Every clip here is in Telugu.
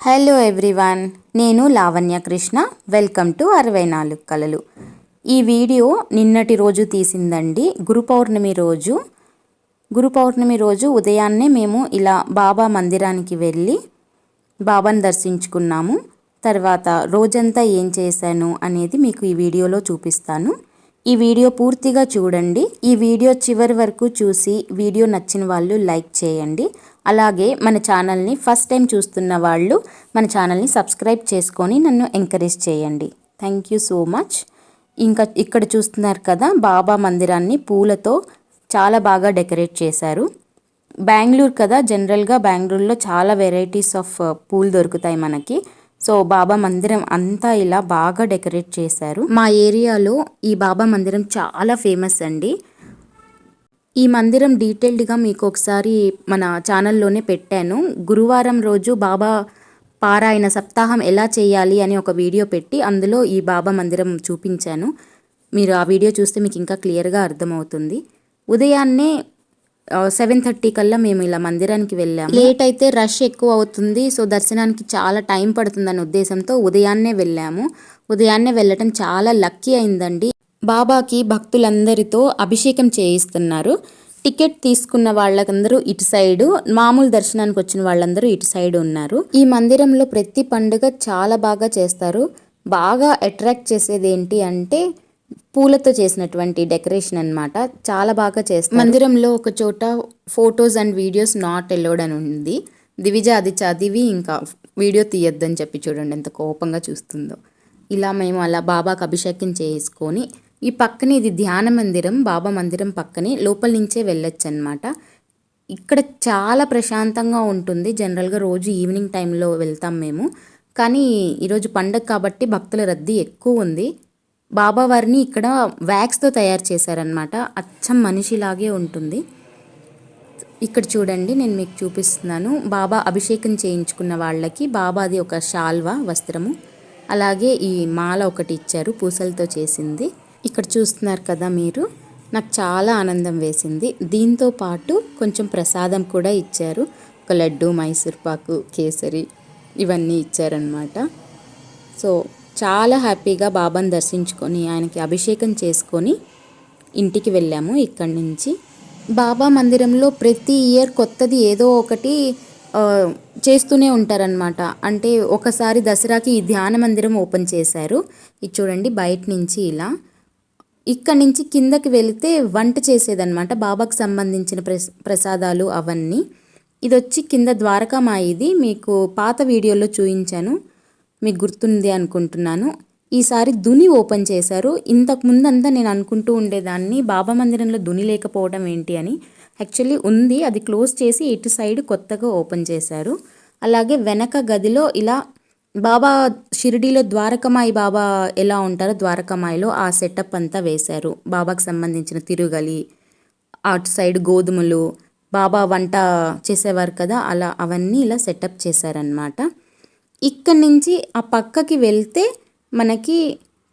హలో ఎవ్రీవన్ నేను లావణ్య కృష్ణ. వెల్కమ్ టు అరవై నాలుగు కళలు. ఈ వీడియో నిన్నటి రోజు తీసిందండి. గురు పౌర్ణమి రోజు. గురు పౌర్ణమి రోజు ఉదయాన్నే మేము ఇలా బాబా మందిరానికి వెళ్ళి బాబాను దర్శించుకున్నాము. తర్వాత రోజంతా ఏం చేశాను అనేది మీకు ఈ వీడియోలో చూపిస్తాను. ఈ వీడియో పూర్తిగా చూడండి. ఈ వీడియో చివరి వరకు చూసి వీడియో నచ్చిన వాళ్ళు లైక్ చేయండి. అలాగే మన ఛానల్ని ఫస్ట్ టైం చూస్తున్న వాళ్ళు మన ఛానల్ని సబ్స్క్రైబ్ చేసుకొని నన్ను ఎంకరేజ్ చేయండి. థ్యాంక్ యూ సో మచ్ ఇంకా ఇక్కడ చూస్తున్నారు కదా బాబా మందిరాన్ని పూలతో చాలా బాగా డెకరేట్ చేశారు. బెంగళూరు కదా జనరల్గా బెంగళూరులో చాలా వెరైటీస్ ఆఫ్ పూలు దొరుకుతాయి మనకి. సో బాబా మందిరం అంతా ఇలా బాగా డెకరేట్ చేశారు. మా ఏరియాలో ఈ బాబా మందిరం చాలా ఫేమస్ అండి. ఈ మందిరం డీటెయిల్డ్గా మీకు ఒకసారి మన ఛానల్లోనే పెట్టాను. గురువారం రోజు బాబా పారాయణ సప్తాహం ఎలా చేయాలి అని ఒక వీడియో పెట్టి అందులో ఈ బాబా మందిరం చూపించాను. మీరు ఆ వీడియో చూస్తే మీకు ఇంకా క్లియర్గా అర్థమవుతుంది. ఉదయాన్నే సెవెన్ థర్టీ కల్లా మేము ఇలా మందిరానికి వెళ్ళాము. లేట్ అయితే రష్ ఎక్కువ అవుతుంది. సో దర్శనానికి చాలా టైం పడుతుందన్న ఉద్దేశంతో ఉదయాన్నే వెళ్ళాము. ఉదయాన్నే వెళ్ళటం చాలా లక్కీ అయిందండి. బాబాకి భక్తులందరితో అభిషేకం చేయిస్తున్నారు. టికెట్ తీసుకున్న వాళ్ళకందరూ ఇటు సైడ్ మామూలు దర్శనానికి వచ్చిన వాళ్ళందరూ ఇటు సైడ్ ఉన్నారు. ఈ మందిరంలో ప్రతి పండుగ చాలా బాగా చేస్తారు. బాగా అట్రాక్ట్ చేసేది ఏంటి అంటే పూలతో చేసినటువంటి డెకరేషన్ అన్నమాట. చాలా బాగా చేస్తారు. మందిరంలో ఒక చోట photos and videos not allowed అని ఉంది. దివిజ అది చదివి ఇంకా వీడియో తీయొద్దని చెప్పి చూడండి ఎంత కోపంగా చూస్తుందో. ఇలా మేము అలా బాబాకి అభిషేకం చేసుకొని ఈ పక్కనే ఇది ధ్యాన మందిరం బాబా మందిరం పక్కనే లోపల నుంచే వెళ్ళొచ్చు అనమాట ఇక్కడ చాలా ప్రశాంతంగా ఉంటుంది. జనరల్గా రోజు ఈవినింగ్ టైంలో వెళ్తాం మేము. కానీ ఈరోజు పండగ కాబట్టి భక్తుల రద్దీ ఎక్కువ ఉంది. బాబా వారిని ఇక్కడ వ్యాక్స్తో తయారు చేశారనమాట అచ్చం మనిషిలాగే ఉంటుంది. ఇక్కడ చూడండి నేను మీకు చూపిస్తున్నాను. బాబా అభిషేకం చేయించుకున్న వాళ్ళకి బాబాది ఒక షాల్వా వస్త్రము. అలాగే ఈ మాల ఒకటి ఇచ్చారు పూసలతో చేసింది. ఇక్కడ చూస్తున్నారు కదా మీరు. నాకు చాలా ఆనందం వేసింది. దీంతో పాటు కొంచెం ప్రసాదం కూడా ఇచ్చారు. ఒక లడ్డు మైసూర్పాకు కేసరి ఇవన్నీ ఇచ్చారనమాట సో చాలా హ్యాపీగా బాబాను దర్శించుకొని ఆయనకి అభిషేకం చేసుకొని ఇంటికి వెళ్ళాము ఇక్కడి నుంచి. బాబా మందిరంలో ప్రతి ఇయర్ కొత్తది ఏదో ఒకటి చేస్తూనే ఉంటారనమాట అంటే ఒకసారి దసరాకి ఈ ధ్యాన మందిరం ఓపెన్ చేశారు. ఇది చూడండి బయట నుంచి ఇలా. ఇక్కడి నుంచి కిందకి వెళితే వంట చేసేదనమాట బాబాకు సంబంధించిన ప్రసాదాలు అవన్నీ. ఇది వచ్చి కింద ద్వారకామా ఇది మీకు పాత వీడియోలో చూపించాను మీకు గుర్తుంది అనుకుంటున్నాను. ఈసారి దుని ఓపెన్ చేశారు. ఇంతకు ముందంతా నేను అనుకుంటూ ఉండేదాన్ని బాబా మందిరంలో దుని లేకపోవడం ఏంటి అని. యాక్చువల్లీ ఉంది. అది క్లోజ్ చేసి ఇటు సైడ్ కొత్తగా ఓపెన్ చేశారు. అలాగే వెనక గదిలో ఇలా బాబా షిరిడీలో ద్వారకమాయి బాబా ఎలా ఉంటారో ద్వారకమాయిలో ఆ సెటప్ అంతా వేశారు. బాబాకు సంబంధించిన తిరుగలి అటు సైడ్ గోధుమలు బాబా వంట చేసేవారు కదా అలా అవన్నీ ఇలా సెటప్ చేశారనమాట ఇక్కడి నుంచి ఆ పక్కకి వెళ్తే మనకి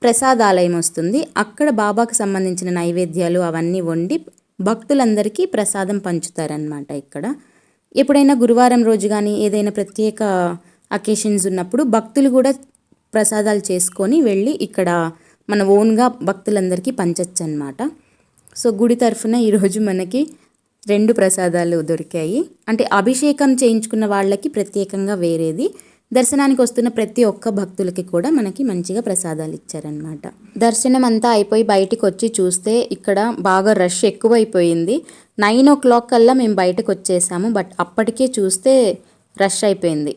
ప్రసాదాలయం వస్తుంది. అక్కడ బాబాకు సంబంధించిన నైవేద్యాలు అవన్నీ వండి భక్తులందరికీ ప్రసాదం పంచుతారనమాట ఇక్కడ. ఎప్పుడైనా గురువారం రోజు కానీ ఏదైనా ప్రత్యేక అకేషన్స్ ఉన్నప్పుడు భక్తులు కూడా ప్రసాదాలు చేసుకొని వెళ్ళి ఇక్కడ మన ఓన్గా భక్తులందరికీ పంచచ్చు అనమాట సో గుడి తరఫున ఈరోజు మనకి రెండు ప్రసాదాలు దొరికాయి. అంటే అభిషేకం చేయించుకున్న వాళ్ళకి ప్రత్యేకంగా వేరేది. దర్శనానికి వస్తున్న ప్రతి ఒక్క భక్తులకి కూడా మనకి మంచిగా ప్రసాదాలు ఇచ్చారనమాట దర్శనం అంతా అయిపోయి బయటికి వచ్చి చూస్తే ఇక్కడ బాగా రష్ ఎక్కువైపోయింది. నైన్ ఓ క్లాక్ కల్లా మేము బయటకు వచ్చేసాము. బట్ అప్పటికే చూస్తే రష్ అయిపోయింది.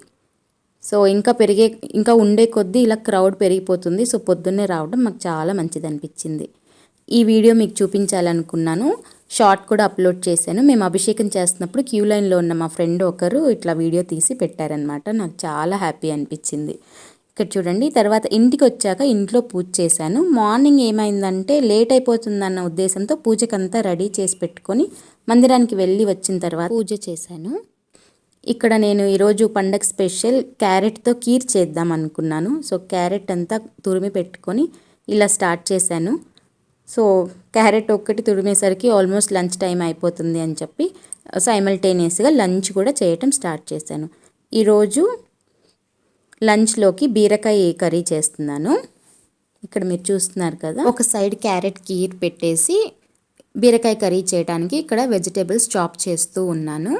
సో ఇంకా పెరిగే ఇంకా ఉండే కొద్దీ ఇలా క్రౌడ్ పెరిగిపోతుంది. సో పొద్దున్నే రావడం మాకు చాలా మంచిది అనిపించింది. ఈ వీడియో మీకు చూపించాలనుకున్నాను. షార్ట్ కూడా అప్లోడ్ చేశాను. మేము అభిషేకం చేస్తున్నప్పుడు క్యూ లైన్లో ఉన్న మా ఫ్రెండ్ ఒకరు ఇట్లా వీడియో తీసి పెట్టారనమాట నాకు చాలా హ్యాపీ అనిపించింది. ఇక్కడ చూడండి తర్వాత ఇంటికి వచ్చాక ఇంట్లో పూజ చేశాను. మార్నింగ్ ఏమైందంటే లేట్ అయిపోతుందన్న ఉద్దేశంతో పూజకంతా రెడీ చేసి పెట్టుకొని మందిరానికి వెళ్ళి వచ్చిన తర్వాత పూజ చేశాను. ఇక్కడ నేను ఈరోజు పండగ స్పెషల్ క్యారెట్తో కీర్ చేద్దాం అనుకున్నాను. సో క్యారెట్ అంతా తురిమి పెట్టుకొని ఇలా స్టార్ట్ చేశాను. సో క్యారెట్ ఒక్కటి తురిమేసరికి ఆల్మోస్ట్ లంచ్ టైం అయిపోతుంది అని చెప్పి సైమల్టేనియస్గా లంచ్ కూడా చేయటం స్టార్ట్ చేశాను. ఈరోజు లంచ్లోకి బీరకాయ కర్రీ చేస్తున్నాను. ఇక్కడ మీరు చూస్తున్నారు కదా ఒక సైడ్ క్యారెట్ కీర్ పెట్టేసి బీరకాయ కర్రీ చేయడానికి ఇక్కడ వెజిటేబుల్స్ చాప్ చేస్తూ ఉన్నాను.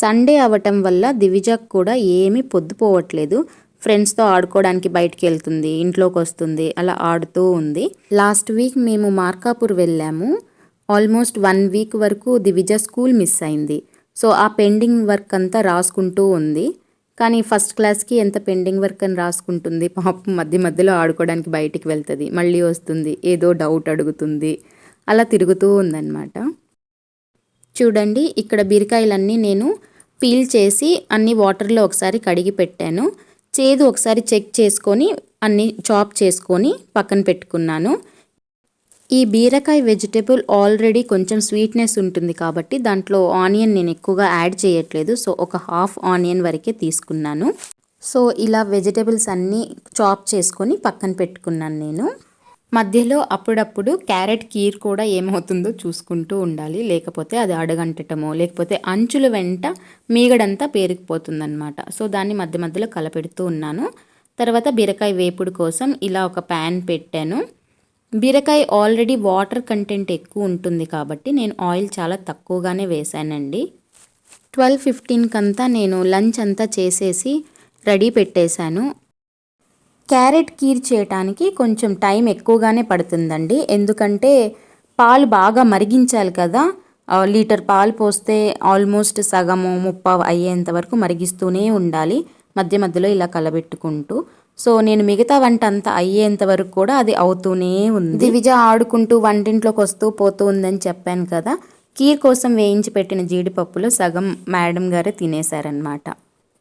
సండే అవటం వల్ల దివిజాక్ కూడా ఏమీ పొద్దుపోవట్లేదు. ఫ్రెండ్స్తో ఆడుకోవడానికి బయటికి వెళ్తుంది ఇంట్లోకి వస్తుంది అలా ఆడుతూ ఉంది. లాస్ట్ వీక్ మేము మార్కాపూర్ వెళ్ళాము. ఆల్మోస్ట్ వన్ వీక్ వరకు దివిజ స్కూల్ మిస్ అయింది. సో ఆ పెండింగ్ వర్క్ అంతా రాసుకుంటూ ఉంది. కానీ ఫస్ట్ క్లాస్కి ఎంత పెండింగ్ వర్క్ అని రాసుకుంటుంది పాపం మధ్య మధ్యలో ఆడుకోవడానికి బయటికి వెళ్తుంది మళ్ళీ వస్తుంది ఏదో డౌట్ అడుగుతుంది అలా తిరుగుతూ ఉందన్నమాట. చూడండి ఇక్కడ బీరకాయలన్నీ నేను పీల్ చేసి అన్ని వాటర్లో ఒకసారి కడిగి పెట్టాను. చేదు ఒకసారి చెక్ చేసుకొని అన్ని చాప్ చేసుకొని పక్కన పెట్టుకున్నాను. ఈ బీరకాయ వెజిటేబుల్ ఆల్రెడీ కొంచెం స్వీట్నెస్ ఉంటుంది కాబట్టి దాంట్లో ఆనియన్ నేను ఎక్కువగా యాడ్ చేయట్లేదు. సో ఒక హాఫ్ ఆనియన్ వరకే తీసుకున్నాను. సో ఇలా వెజిటేబుల్స్ అన్నీ చాప్ చేసుకొని పక్కన పెట్టుకున్నాను నేను. మధ్యలో అప్పుడప్పుడు క్యారెట్ కీర్ కూడా ఏమవుతుందో చూసుకుంటూ ఉండాలి. లేకపోతే అది అడగంటటమో లేకపోతే అంచుల వెంట మీగడంతా పేరుకుపోతుందన్నమాట. సో దాన్ని మధ్య మధ్యలో కలపెడుతూ ఉన్నాను. తర్వాత బీరకాయ వేపుడు కోసం ఇలా ఒక ప్యాన్ పెట్టాను. బీరకాయ ఆల్రెడీ వాటర్ కంటెంట్ ఎక్కువ ఉంటుంది కాబట్టి నేను ఆయిల్ చాలా తక్కువగానే వేశానండి. ట్వెల్వ్ ఫిఫ్టీన్కి అంతా నేను లంచ్ అంతా చేసేసి రెడీ పెట్టేశాను. క్యారెట్ కీర్ చేయటానికి కొంచెం టైం ఎక్కువగానే పడుతుందండి. ఎందుకంటే పాలు బాగా మరిగించాలి కదా. లీటర్ పాలు పోస్తే ఆల్మోస్ట్ సగము ముప్పావు అయ్యేంత వరకు మరిగిస్తూనే ఉండాలి. మధ్య మధ్యలో ఇలా కలబెట్టుకుంటూ. సో నేను మిగతా వంట అంతా అయ్యేంత వరకు కూడా అది అవుతూనే ఉంది. దివిజ ఆడుకుంటూ వంటింట్లోకి వస్తూ పోతూ ఉందని చెప్పాను కదా. కీర్ కోసం వేయించి పెట్టిన జీడిపప్పులో సగం మేడం గారే తినేశారనమాట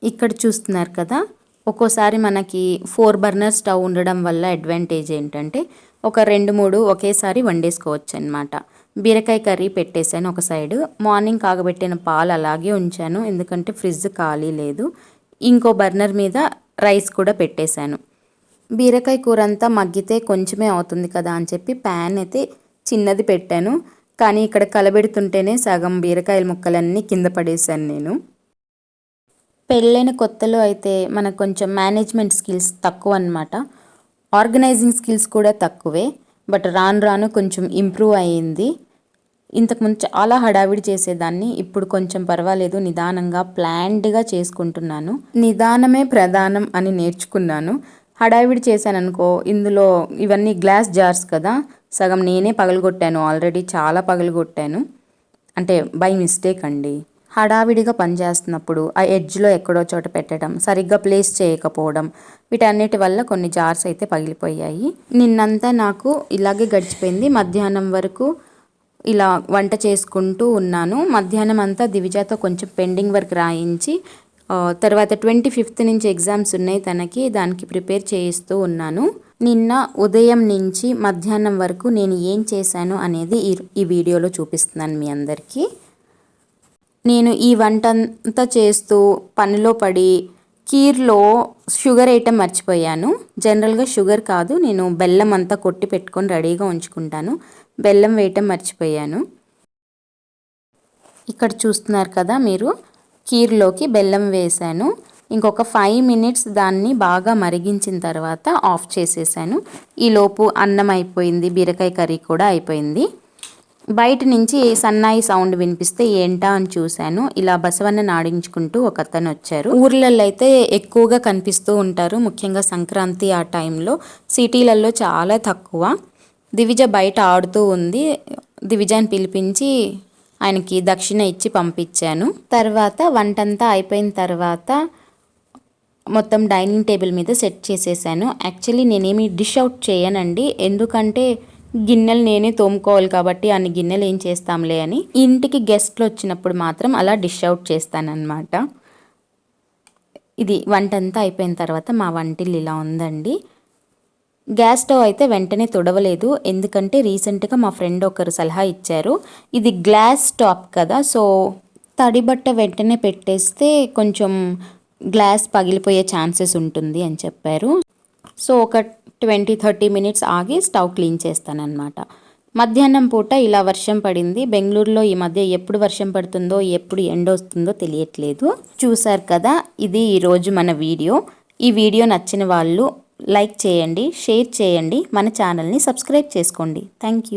ఇక్కడ చూస్తున్నారు కదా. ఒక్కోసారి మనకి ఫోర్ బర్నర్ స్టవ్ ఉండడం వల్ల అడ్వాంటేజ్ ఏంటంటే ఒక రెండు మూడు ఒకేసారి వండేసుకోవచ్చు అనమాట బీరకాయ కర్రీ పెట్టేశాను ఒక సైడ్. మార్నింగ్ కాగబెట్టిన పాలు అలాగే ఉంచాను. ఎందుకంటే ఫ్రిడ్జ్ ఖాళీ లేదు. ఇంకో బర్నర్ మీద రైస్ కూడా పెట్టేశాను. బీరకాయ కూర అంతా మగ్గితే కొంచెమే అవుతుంది కదా అని చెప్పి ప్యాన్ అయితే చిన్నది పెట్టాను. కానీ ఇక్కడ కలబెడుతుంటేనే సగం బీరకాయల ముక్కలన్నీ కింద పడేశాను నేను. పెళ్ళైన కొత్తలో అయితే మనకు కొంచెం మేనేజ్మెంట్ స్కిల్స్ తక్కువ అనమాట ఆర్గనైజింగ్ స్కిల్స్ కూడా తక్కువే. బట్ రాను రాను కొంచెం ఇంప్రూవ్ అయ్యింది. ఇంతకుముందు చాలా హడావిడి చేసేదాన్ని. ఇప్పుడు కొంచెం పర్వాలేదు. నిదానంగా ప్లాన్డ్గా చేసుకుంటున్నాను. నిదానమే ప్రధానం అని నేర్చుకున్నాను. హడావిడి చేశాను అనుకో ఇందులో ఇవన్నీ గ్లాస్ జార్స్ కదా. సగం నేనే పగలగొట్టాను. ఆల్రెడీ చాలా పగలగొట్టాను. అంటే బై మిస్టేక్ అండి. హడావిడిగా పనిచేస్తున్నప్పుడు ఆ ఎడ్జ్లో ఎక్కడో చోట పెట్టడం సరిగ్గా ప్లేస్ చేయకపోవడం వీటన్నిటి వల్ల కొన్ని జార్స్ అయితే పగిలిపోయాయి. నిన్నంతా నాకు ఇలాగే గడిచిపోయింది. మధ్యాహ్నం వరకు ఇలా వంట చేసుకుంటూ ఉన్నాను. మధ్యాహ్నం అంతా దివిజాతో కొంచెం పెండింగ్ వర్క్ రాయించి తర్వాత ట్వంటీ ఫిఫ్త్ నుంచి ఎగ్జామ్స్ ఉన్నాయి తనకి దానికి ప్రిపేర్ చేయిస్తూ ఉన్నాను. నిన్న ఉదయం నుంచి మధ్యాహ్నం వరకు నేను ఏం చేశాను అనేది ఈ ఈ వీడియోలో చూపిస్తున్నాను మీ అందరికీ. నేను ఈ వంట అంతా చేస్తూ పనిలో పడి కీర్లో షుగర్ ఐటమ్ మర్చిపోయాను. జనరల్గా షుగర్ కాదు నేను బెల్లం అంతా కొట్టి పెట్టుకొని రెడీగా ఉంచుకుంటాను. బెల్లం వేయటం మర్చిపోయాను. ఇక్కడ చూస్తున్నారు కదా మీరు కీర్లోకి బెల్లం వేసాను ఇంకొక ఫైవ్ మినిట్స్ దాన్ని బాగా మరిగించిన తర్వాత ఆఫ్ చేసేసాను. ఈలోపు అన్నం అయిపోయింది బీరకాయ కర్రీ కూడా అయిపోయింది. బయట నుంచి సన్నాయి సౌండ్ వినిపిస్తే ఏంటా అని చూశాను. ఇలా బసవన్న నాడించుకుంటూ ఒక అతను వచ్చారు. ఊర్లలో అయితే ఎక్కువగా కనిపిస్తూ ఉంటారు. ముఖ్యంగా సంక్రాంతి ఆ టైంలో సిటీలలో చాలా తక్కువ. దివిజ బయట ఆడుతూ ఉంది. దివిజాని పిలిపించి ఆయనకి దక్షిణ ఇచ్చి పంపించాను. తర్వాత వంటంతా అయిపోయిన తర్వాత మొత్తం డైనింగ్ టేబుల్ మీద సెట్ చేసేసాను. యాక్చువల్లీ నేనేమి డిష్ అవుట్ చేయనండి. ఎందుకంటే గిన్నెలు నేనే తోముకోవాలి కాబట్టి అన్ని గిన్నెలు ఏం చేస్తాంలే అని ఇంటికి గెస్ట్లు వచ్చినప్పుడు మాత్రం అలా డిష్ అవుట్ చేస్తానన్నమాట. ఇది వంట అంతా అయిపోయిన తర్వాత మా వంటిల్లు ఇలా ఉందండి. గ్యాస్ స్టవ్ అయితే వెంటనే తుడవలేదు. ఎందుకంటే రీసెంట్గా మా ఫ్రెండ్ ఒకరు సలహా ఇచ్చారు. ఇది గ్లాస్ టాప్ కదా సో తడి బట్ట వెంటనే పెట్టేస్తే కొంచెం గ్లాస్ పగిలిపోయే ఛాన్సెస్ ఉంటుంది అని చెప్పారు. సో ఒక ట్వంటీ థర్టీ మినిట్స్ ఆగి స్టవ్ క్లీన్ చేస్తానన్నమాట. మధ్యాహ్నం పూట ఇలా వర్షం పడింది. బెంగళూరులో ఈ మధ్య ఎప్పుడు వర్షం పడుతుందో ఎప్పుడు ఎండ వస్తుందో తెలియట్లేదు. చూసారు కదా ఇది ఈరోజు మన వీడియో. ఈ వీడియో నచ్చిన వాళ్ళు లైక్ చేయండి షేర్ చేయండి. మన ఛానల్ని సబ్స్క్రైబ్ చేసుకోండి. Thank you.